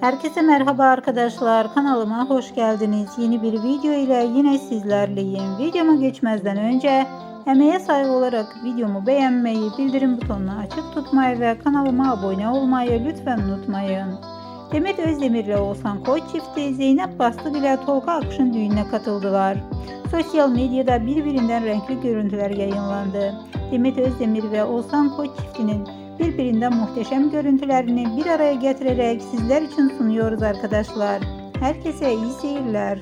Herkese merhaba arkadaşlar. Kanalıma hoş geldiniz. Yeni bir video ile yine sizlerleyim. Videoma geçmezden önce emeğe saygı olarak videomu beğenmeyi, bildirim butonunu açık tutmayı ve kanalıma abone olmayı lütfen unutmayın. Demet Özdemir ile Oğuzhan Koç çifti Zeynep Bastık ile Tolga Akış'ın düğününe katıldılar. Sosyal medyada birbirinden renkli görüntüler yayınlandı. Demet Özdemir ve Oğuzhan Koç çiftinin birbirinden muhteşem görüntülerini bir araya getirerek sizler için sunuyoruz arkadaşlar. Herkese iyi seyirler.